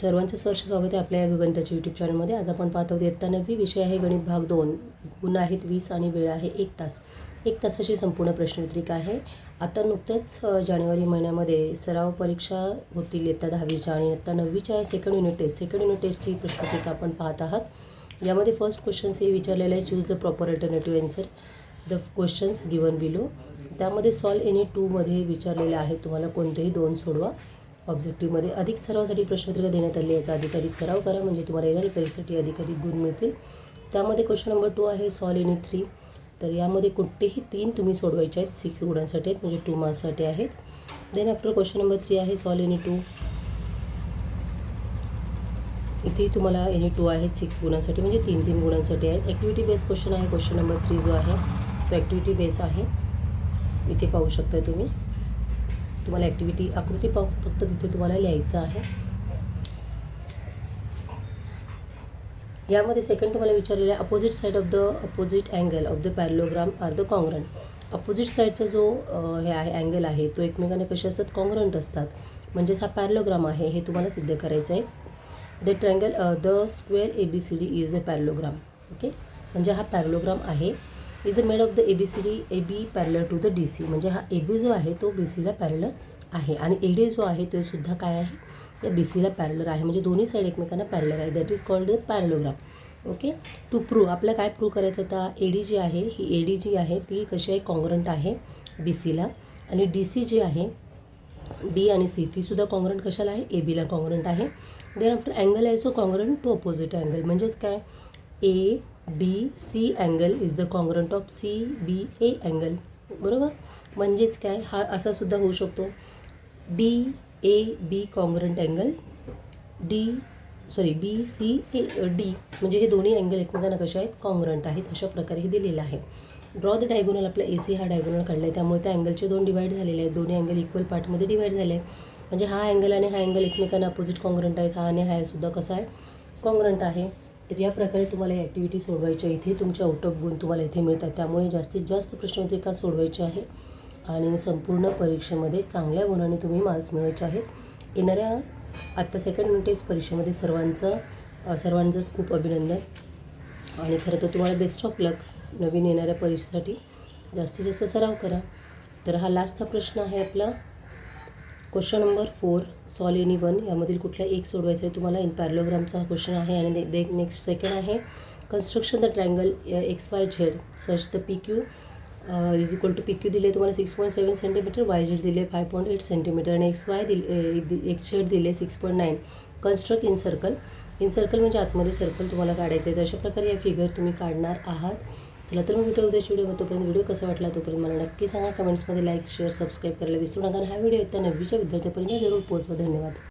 सर्वांचं सहर्ष स्वागत आहे आपल्या या गगनताच्या यूट्यूब चॅनलमध्ये आज आपण पाहत आहोत इयत्ता नववी विषय आहे गणित भाग दोन. गुण आहेत वीस आणि वेळ आहे एक तास. एक तासाची संपूर्ण प्रश्नपत्रिका आहे. आता नुकत्याच जानेवारी महिन्यामध्ये सराव परीक्षा होतील इयत्ता दहावीच्या आणि इयत्ता नववीच्या second unit test second unit टेस्टची प्रश्नपत्रिका आपण पाहत आहात. यामध्ये फर्स्ट क्वेश्चन्स हे विचारलेलं आहे choose the proper alternative answer the questions given below त्यामध्ये सॉल्व एनी टूमध्ये विचारलेले आहे तुम्हाला कोणतेही दोन सोडवा. ऑब्जेक्टिव्हमध्ये अधिक सरावासाठी प्रश्नपत्रिका देण्यात आली याचा अधिक अधिक सराव करा. म्हणजे तुम्हाला येणाऱ्या परीक्षेसाठी अधिक अधिक गुण मिळतील. त्यामध्ये क्वेश्चन नंबर टू आहे सॉल एनी थ्री तर यामध्ये कुठेही तीन तुम्ही सोडवायचे आहेत. सिक्स गुणांसाठी आहेत म्हणजे टू मार्क्ससाठी आहेत. Then after question number three आहे सॉल एनी टू इथेही तुम्हाला एनी टू आहेत. सिक्स गुणांसाठी म्हणजे तीन तीन गुणांसाठी आहेत. ॲक्टिव्हिटी बेस क्वेश्चन आहे. क्वेश्चन नंबर थ्री जो आहे तो ॲक्टिव्हिटी बेस आहे. इथे पाहू शकता तुम्ही. तुम्हाला ॲक्टिव्हिटी आकृती पाहू फक्त तिथे तुम्हाला लिहायचं आहे. यामध्ये सेकंड तुम्हाला विचारलेलं आहे opposite side of the opposite angle of the parallelogram are the congruent opposite साईडचा जो हे आहे अँगल आहे तो एकमेकांना कसे असतात? कॉंग्रंट असतात. म्हणजेच हा पॅरलोग्राम आहे हे तुम्हाला सिद्ध करायचं आहे. The triangle the square A B C D is a parallelogram okay म्हणजे हा पॅरलोग्राम आहे. Is a made of the A B C D A B parallel to the D C म्हणजे हा ए बी जो आहे तो बी सीला parallel आहे. आणि ए डी जो आहे तो सुद्धा काय आहे? त्या बी सीला पॅरलर आहे. म्हणजे दोन्ही साईड एकमेकांना पॅरलर आहे. That is called the parallelogram okay to prove आपल्याला काय प्रूव्ह करायचं आता? ए डी जी आहे ही ए डी जी आहे ती कशी आहे? कॉंग्रंट आहे बी सीला आणि डी सी जी आहे डी आणि सी तीसुद्धा कॉन्ग्रंट कॉंग्रंट कशाला आहे? ए बीला कॉंग्रंट आहे. देन आफ्टर अँगल आहे कॉंग्रंट टू अपोजिट अँगल म्हणजेच काय? A D C angle is the congruent of C B A angle. बरोबर? म्हणजेच काय? हा असा सुद्धा होऊ शकतो. D A B congruent angle. D sorry B C A D. म्हणजे हे दोन्ही अँगल एकमेकांना कशा आहेत? कॉंग्रंट आहेत अशा प्रकारे हे दिलेलं आहे. ड्रॉ द डायगोनल आपला ए सी हा डायगोनल काढला आहे त्यामुळे त्या अँगलचे दोन डिवाईड झालेले आहेत. दोन्ही अँगल इक्वल पार्टमध्ये डिवाईड झाले आहेत. म्हणजे हा अँगल आणि हा अँगल एकमेकांना अपोजिट कॉंग्रंट आहेत. हा आणि हा सुद्धा कसा आहे? कॉंग्रंट आहे. तर या प्रकारे तुम्हाला या ॲक्टिव्हिटी सोडवायच्या इथे तुमच्या आउट ऑफ गुण तुम्हाला इथे मिळतात. त्यामुळे जास्तीत जास्त प्रश्नपत्रिका सोडवायची आहे. आणि संपूर्ण परीक्षेमध्ये चांगल्या गुणाने तुम्ही मार्क्स मिळवायचे आहेत. येणाऱ्या आत्ता सेकंड युनिट परीक्षेमध्ये सर्वांचं सर्वांचंच खूप अभिनंदन. आणि खरं तर तुम्हाला बेस्ट ऑफ लक नवीन येणाऱ्या परीक्षेसाठी. जास्तीत जास्त सराव करा. तर हा लास्टचा प्रश्न आहे आपला. Question number four solve any one यामधील कुठला एक सोडवायचा आहे तुम्हाला? इन पॅरलोग्रामचा क्वेश्चन आहे आणि दे नेक्स्ट सेकंड आहे. Construction the triangle X Y Z search the P Q is equal to P Q दिले तुम्हाला six point seven centimetre Y Z दिले फाय पॉईंट एट सेंटीमीटर आणि एक्स वाय दिले uh, X Z दिले six point nine construct in circle in circle म्हणजे आतमध्ये circle तुम्हाला काढायचं आहे. तर अशा प्रकारे या फिगर तुम्ही काढणार आहात. चला तर मग भेटू उद्या व्हिडिओ तोपर्यंत व्हिडिओ कसा वाटला तोपर्यंत मला नक्की सांगा. कमेंट्समध्ये लाईक शेअर सबस्क्राईब करायला विसरू नका. हा व्हिडिओ येत्या नववीच्या विद्यार्थ्यांपर्यंत जरूर पोहोचवा. धन्यवाद.